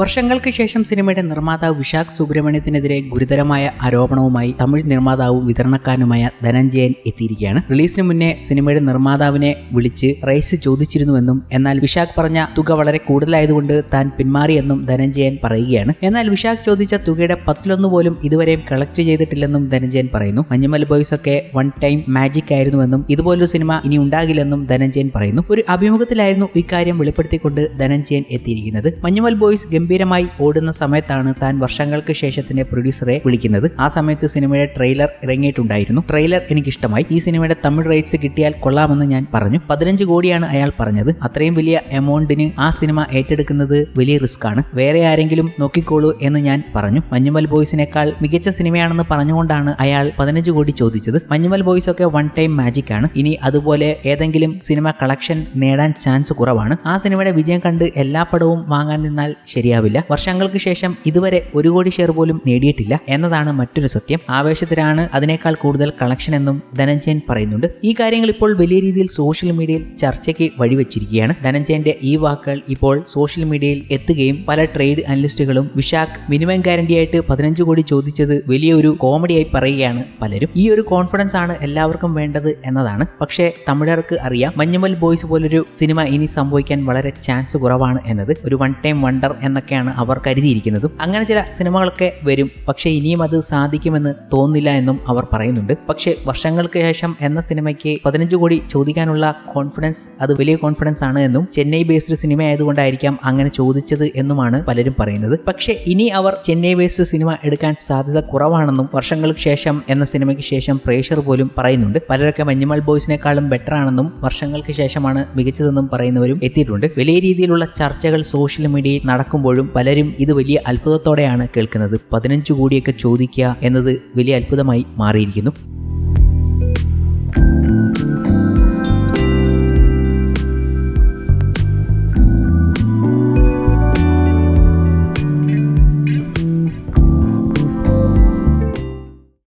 വർഷങ്ങൾക്ക് ശേഷം സിനിമയുടെ നിർമ്മാതാവ് വിശാഖ് സുബ്രഹ്മണ്യത്തിനെതിരെ ഗുരുതരമായ ആരോപണവുമായി തമിഴ് നിർമ്മാതാവും വിതരണക്കാരനുമായ ധനഞ്ജയൻ എത്തിയിരിക്കുകയാണ്. റിലീസിന് മുന്നേ സിനിമയുടെ നിർമ്മാതാവിനെ വിളിച്ച് റൈസ് ചോദിച്ചിരുന്നുവെന്നും എന്നാൽ വിശാഖ് പറഞ്ഞ തുക വളരെ കൂടുതലായതുകൊണ്ട് താൻ പിന്മാറിയെന്നും ധനഞ്ജയൻ പറയുകയാണ്. എന്നാൽ വിശാഖ് ചോദിച്ച തുകയുടെ പത്തിലൊന്ന് പോലും ഇതുവരെയും കളക്ട് ചെയ്തിട്ടില്ലെന്നും ധനഞ്ജയൻ പറയുന്നു. മഞ്ഞുമൽ ബോയ്സ് ഒക്കെ വൺ ടൈം മാജിക് ആയിരുന്നുവെന്നും ഇതുപോലൊരു സിനിമ ഇനി ഉണ്ടാകില്ലെന്നും ധനഞ്ജയൻ പറയുന്നു. ഒരു അഭിമുഖത്തിലായിരുന്നു ഇക്കാര്യം വെളിപ്പെടുത്തിക്കൊണ്ട് ധനഞ്ജയൻ എത്തിയിരിക്കുന്നത്. മഞ്ഞുമൽ ബോയ്സ് ഗംഭീരമായി ഓടുന്ന സമയത്താണ് താൻ വർഷങ്ങൾക്ക് ശേഷത്തിന്റെ പ്രൊഡ്യൂസറെ വിളിക്കുന്നത്. ആ സമയത്ത് സിനിമയുടെ ട്രെയിലർ ഇറങ്ങിയിട്ടുണ്ടായിരുന്നു. ട്രെയിലർ എനിക്കിഷ്ടമായി. ഈ സിനിമയുടെ തമിഴ് റൈറ്റ്സ് കിട്ടിയാൽ കൊള്ളാമെന്ന് ഞാൻ പറഞ്ഞു. പതിനഞ്ച് കോടിയാണ് അയാൾ പറഞ്ഞത്. അത്രയും വലിയ എമൗണ്ടിന് ആ സിനിമ ഏറ്റെടുക്കുന്നത് വലിയ റിസ്ക് ആണ്. വേറെ ആരെങ്കിലും നോക്കിക്കോളൂ എന്ന് ഞാൻ പറഞ്ഞു. മഞ്ഞുമൽ ബോയ്സിനേക്കാൾ മികച്ച സിനിമയാണെന്ന് പറഞ്ഞുകൊണ്ടാണ് അയാൾ പതിനഞ്ച് കോടി ചോദിച്ചത്. മഞ്ഞുമൽ ബോയ്സ് ഒക്കെ വൺ ടൈം മാജിക് ആണ്. ഇനി അതുപോലെ ഏതെങ്കിലും സിനിമ കളക്ഷൻ നേടാൻ ചാൻസ് കുറവാണ്. ആ സിനിമയുടെ വിജയം കണ്ട് എല്ലാ പടവും വാങ്ങാൻ നിന്നാൽ ശരിയാവില്ല വർഷങ്ങൾക്ക് ശേഷം ഇതുവരെ ഒരു കോടി ഷെയർ പോലും നേടിയിട്ടില്ല എന്നതാണ് മറ്റൊരു സത്യം. ആവേശത്തിലാണ് അതിനേക്കാൾ കൂടുതൽ കളക്ഷൻ എന്നും ധനഞ്ജയൻ പറയുന്നുണ്ട്. ഈ കാര്യങ്ങൾ ഇപ്പോൾ വലിയ രീതിയിൽ സോഷ്യൽ മീഡിയയിൽ ചർച്ചയ്ക്ക് വഴിവെച്ചിരിക്കുകയാണ്. ധനഞ്ജയന്റെ ഈ വാക്കുകൾ ഇപ്പോൾ സോഷ്യൽ മീഡിയയിൽ എത്തുകയും പല ട്രേഡ് അനലിസ്റ്റുകളും വിശാഖ് മിനിമം ഗ്യാരണ്ടി ആയിട്ട് പതിനഞ്ച് കോടി ചോദിച്ചത് വലിയൊരു കോമഡിയായി പറയുകയാണ് പലരും. ഈ ഒരു കോൺഫിഡൻസ് ആണ് എല്ലാവർക്കും വേണ്ടത് എന്നതാണ്. പക്ഷേ തമിഴർക്ക് അറിയാം മഞ്ഞുമൽ ബോയ്സ് പോലൊരു സിനിമ ഇനി സംഭവിക്കാൻ വളരെ ചാൻസ് കുറവാണ് എന്നത്. ഒരു വൺ ടൈം വണ്ടർ എന്നൊക്കെയാണ് അവർ കരുതിയിരിക്കുന്നതും. അങ്ങനെ ചില സിനിമകളൊക്കെ വരും. പക്ഷേ ഇനിയും അത് സാധിക്കുമെന്ന് തോന്നില്ല എന്നും അവർ പറയുന്നുണ്ട്. പക്ഷേ വർഷങ്ങൾക്ക് ശേഷം എന്ന സിനിമയ്ക്ക് പതിനഞ്ച് കോടി ചോദിക്കാനുള്ള കോൺഫിഡൻസ് അത് വലിയ കോൺഫിഡൻസ് ആണ് എന്നും ചെന്നൈ ബേസ്ഡ് സിനിമ ആയതുകൊണ്ടായിരിക്കാം അങ്ങനെ ചോദിച്ചത് എന്നുമാണ് പലരും പറയുന്നത്. പക്ഷേ ഇനി അവർ ചെന്നൈ ബേസ്ഡ് സിനിമ എടുക്കാൻ സാധ്യത കുറവാണെന്നും വർഷങ്ങൾക്ക് ശേഷം എന്ന സിനിമയ്ക്ക് ശേഷം പ്രേഷർ പോലും പറയുന്നുണ്ട്. പലരൊക്കെ മഞ്ഞുമൽ ബോയ്സിനേക്കാളും ബെറ്റർ ആണെന്നും വർഷങ്ങൾക്ക് ശേഷമാണ് മികച്ചതെന്നും പറയുന്നവരും എത്തിയിട്ടുണ്ട്. വലിയ രീതിയിലുള്ള ചർച്ചകൾ സോഷ്യൽ മീഡിയയിൽ നടക്കുമ്പോഴും പലരും ഇത് വലിയ അത്ഭുതത്തോടെയാണ് കേൾക്കുന്നത്. പതിനഞ്ച് കോടിയൊക്കെ ചോദിക്കുക എന്നത് വലിയ അത്ഭുതമായി മാറിയിരിക്കുന്നു.